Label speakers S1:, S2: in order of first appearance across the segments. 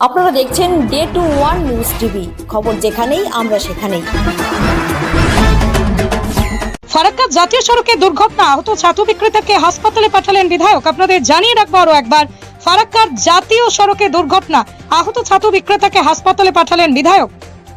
S1: আপনারা দেখছেন day two one news TV খবর যেখানেই, আমরা সেখানেই।
S2: ফারাক্কা জাতীয় সড়কে দুর্ঘটনা, আহত ছাতু বিক্রেতাকে হাসপাতালে পাঠালেন বিধায়ক। আপনাদের জানিয়ে রাখব আরও একবার ফারাক্কার জাতীয় সড়কে দুর্ঘটনা, আহত ছাতু বিক্রেতাকে হাসপাতালে পাঠালেন বিধায়ক।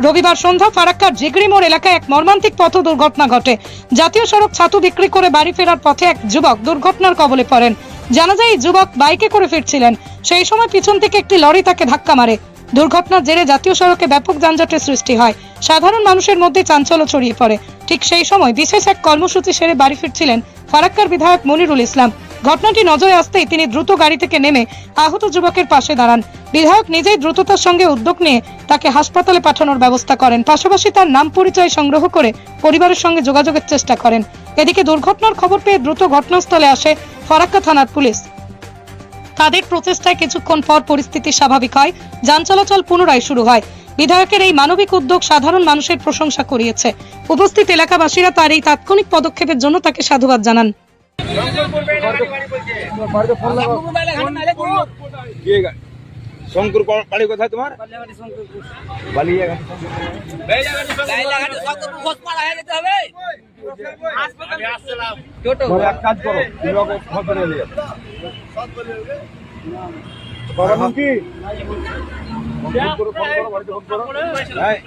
S2: রবিবার সন্ধ্যা ফারাক্কার জিগড়ি মোড় এলাকায় এক মর্মান্তিক পথ দুর্ঘটনা ঘটে। জাতীয় সড়ক ছাতু বিক্রি করে বাড়ি ফেরার পথে এক যুবক দুর্ঘটনার কবলে পড়েন। জানা যায় যুবক বাইকে করে ফিরছিলেন। সেই সময় পিছন থেকে একটি লরি তাকে ধাক্কা মারে। দুর্ঘটনার জেরে জাতীয় সড়কে ব্যাপক যানজটের সৃষ্টি হয়। সাধারণ মানুষের মধ্যে চাঞ্চল্য ছড়িয়ে পড়ে। ঠিক সেই সময় বিশেষ এক কর্মসূচি সেরে বাড়ি ফিরছিলেন ফারাক্কার বিধায়ক মনিরুল ইসলাম। ঘটনাটি নজরে আসতেই তিনি দ্রুত গাড়ি থেকে নেমে আহত যুবকের পাশে দাঁড়ান। বিধায়ক নিজেই দ্রুততার সঙ্গে উদ্যোগ নিয়ে তাকে হাসপাতালে পাঠানোর ব্যবস্থা করেন। পাশাপাশি তার নাম পরিচয় সংগ্রহ করে পরিবারের সঙ্গে যোগাযোগের চেষ্টা করেন। এদিকে দুর্ঘটনার খবর পেয়ে দ্রুত ঘটনাস্থলে আসে ফারাক্কা থানার পুলিশ। তাদের প্রচেষ্টায় কিছুক্ষণ পর পরিস্থিতি স্বাভাবিক হয় যান চলাচল পুনরায় শুরু হয়। বিধায়কের এই মানবিক উদ্যোগ সাধারণ মানুষের প্রশংসা করিয়েছে। উপস্থিত এলাকাবাসীরা তার এই তাৎক্ষণিক পদক্ষেপের জন্য তাকে সাধুবাদ জানান।
S3: কে শঙ্কর বাড়ি কোথায় তোমার? বালিয়া ঘাট। তাহলে এক কাজ করো কি?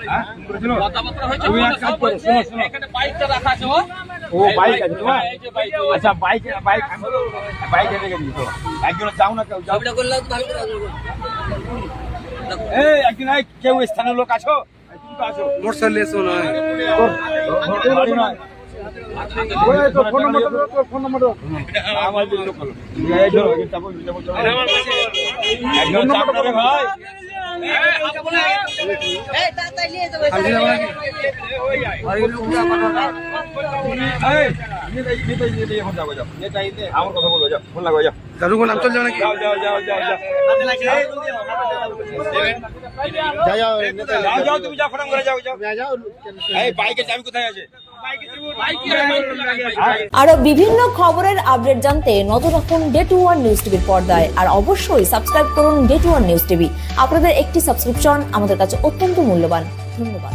S3: হ্যাঁ? তুমি এক কাজ করো, শোনো, শোনো। ও। বাইক আছে তোমার? আচ্ছা বাইক বাইক বাইক রেখে দিয়েছ। একজন যাও না কেউ? যাও। এই একদিন এই কেউ স্থানীয় লোক আছো? তুমি তো আছো
S4: মোটরসাইকেল এসো না
S3: ফোন ফোন যাও, যাও। যাও, ফোন
S4: দাদু নাম চল যাও নাকি
S3: যাও, যাও, যাও, যাও, যাও। যাও, যাও, তুমি যাও, ফটাম করে যাও, যাও। এই, বাইকের চাবি কোথায় আছে?
S1: আরও বিভিন্ন খবরের আপডেট জানতে নজর রাখুন ডে টু ওয়ান নিউজ টিভির পর্দায়। আর অবশ্যই সাবস্ক্রাইব করুন day two one news TV আপনাদের একটি সাবস্ক্রিপশন আমাদের কাছে অত্যন্ত মূল্যবান। ধন্যবাদ।